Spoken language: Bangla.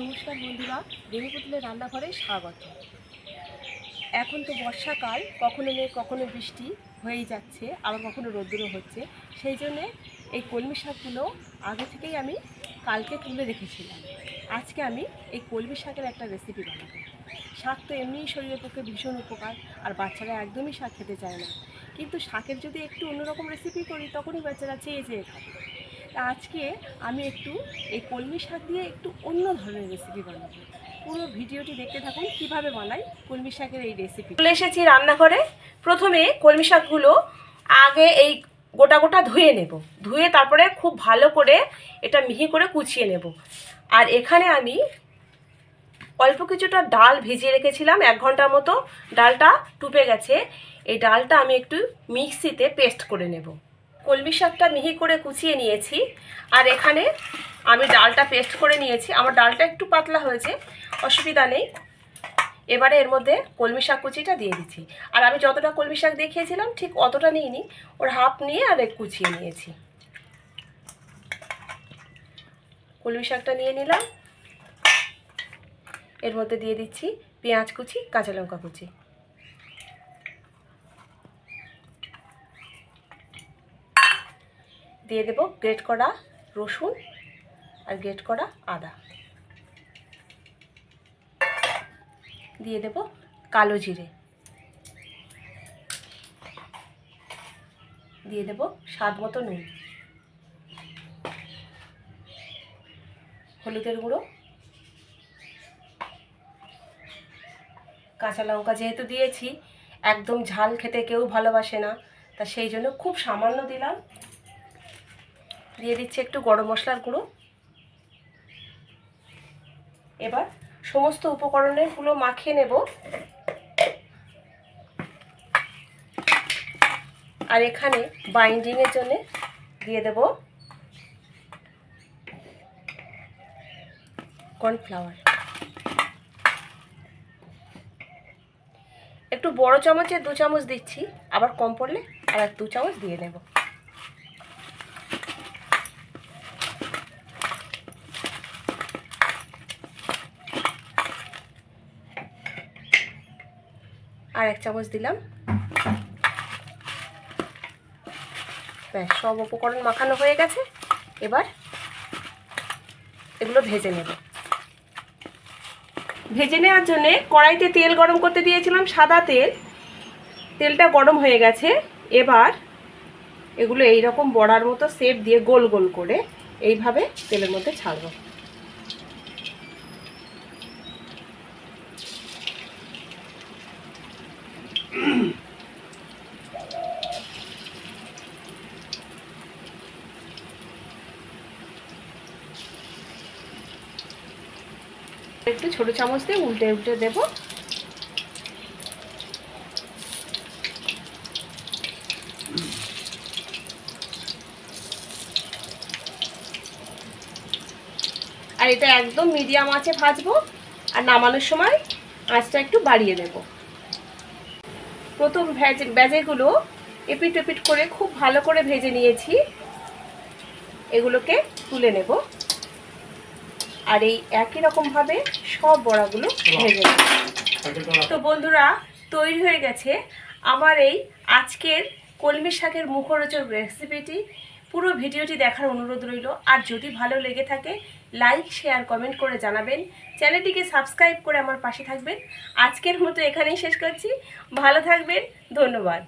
নমস্কার বন্ধুরা দেবী পুতুলের রান্নাঘরে স্বাগত। এখন তো বর্ষাকাল, কখনো মেঘ, কখনো বৃষ্টি হয়েই যাচ্ছে, আবার কখনো রোদ্দুরও হচ্ছে। সেই জন্যে এই কলমি শাকগুলো আগে থেকেই আমি কালকে তুলে রেখেছিলাম। আজকে আমি এই কলমি শাকের একটা রেসিপি বানাবো। শাক তো এমনিই শরীরের পক্ষে ভীষণ উপকার, আর বাচ্চারা একদমই শাক খেতে চায় না। কিন্তু শাকের যদি একটু অন্যরকম রেসিপি করি, তখনই বাচ্চারা চেয়ে চেয়ে খাবে। আজকে আমি একটু এই কলমি শাক দিয়ে একটু অন্য ধরনের রেসিপি বানাবো। পুরো ভিডিওটি দেখতে থাকুন, কীভাবে বানাই কলমি শাকের এই রেসিপি চলে এসেছি রান্নাঘরে। প্রথমে কলমি শাকগুলো আগে এই গোটা গোটা ধুয়ে নেব। ধুয়ে তারপরে খুব ভালো করে এটা মিহি করে কুচিয়ে নেব। আর এখানে আমি অল্প কিছুটা ডাল ভিজিয়ে রেখেছিলাম, এক ঘণ্টার মতো। ডালটা টুপে গেছে। এই ডালটা আমি একটু মিক্সিতে পেস্ট করে নেব। কলমি শাকটা মিহি করে কুচিয়ে নিয়েছি, আর এখানে আমি ডালটা পেস্ট করে নিয়েছি। আমার ডালটা একটু পাতলা হয়েছে, অসুবিধা নেই। এবারে এর মধ্যে কলমি শাক কুচিটা দিয়ে দিচ্ছি। আর আমি যতটা কলমি শাক দেখিয়েছিলাম, ঠিক অতটা নিইনি। ওর হাফ নিয়ে আর কুচিয়ে নিয়েছি। কলমি শাকটা নিয়ে নিলাম। এর মধ্যে দিয়ে দিচ্ছি পেঁয়াজ কুচি, কাঁচা লঙ্কা কুচি। দিয়ে দেব গ্রেট করা রসুন আর গ্রেট করা আদা। দিয়ে দেব কালো জিরে। দিয়ে দেব স্বাদ মতো নুন। হলুদের গুঁড়ো। কাঁচা লঙ্কা যেহেতু দিয়েছি, একদম ঝাল খেতে কেউ ভালোবাসে না, তা সেই জন্য খুব সামান্য দিলাম। দিয়ে দিচ্ছি একটু গরম মশলার গুঁড়ো। এবার সমস্ত উপকরণেরগুলো মাখিয়ে নেব। আর এখানে বাইন্ডিংয়ের জন্য দিয়ে দেব কর্নফ্লাওয়ার একটু বড় চামচে দু চামচ দিচ্ছি, আবার কম পড়লে আর দু চামচ দিয়ে নেব আর এক চামচ দিলাম। ব্যাস, সব উপকরণ মাখানো হয়ে গেছে। এবার এগুলো ভেজে নেব। ভেজে নেওয়ার জন্যে কড়াইতে তেল গরম করতে দিয়েছিলাম সাদা তেল। তেলটা গরম হয়ে গেছে। এবার এগুলো এই রকম বড়ার মতো সেপ দিয়ে গোল গোল করে এইভাবে তেলের মধ্যে ছাড়বো। একটু ছোট চামচ দিয়ে উল্টে উল্টে দেবো। আর এটা একদম মিডিয়াম আঁচে ভাজবো, আর নামানোর সময় আঁচটা একটু বাড়িয়ে দেব। প্রথম ভেজে, ভেজেগুলো এপিট এপিট করে খুব ভালো করে ভেজে নিয়েছি। এগুলোকে তুলে নেব। আর এই একই রকমভাবে সব বড়াগুলো ভেজে নেব। তো বন্ধুরা, তৈরি হয়ে গেছে আমার এই আজকের কলমি শাকের মুখরোচক রেসিপিটি পুরো ভিডিওটি দেখার অনুরোধ রইল। আর যদি ভালো লেগে থাকে লাইক শেয়ার কমেন্ট করে জানাবেন। চ্যানেলটিকে সাবস্ক্রাইব করে আমার পাশে থাকবেন। আজকের মতো এখানেই শেষ করছি। ভালো থাকবেন। ধন্যবাদ।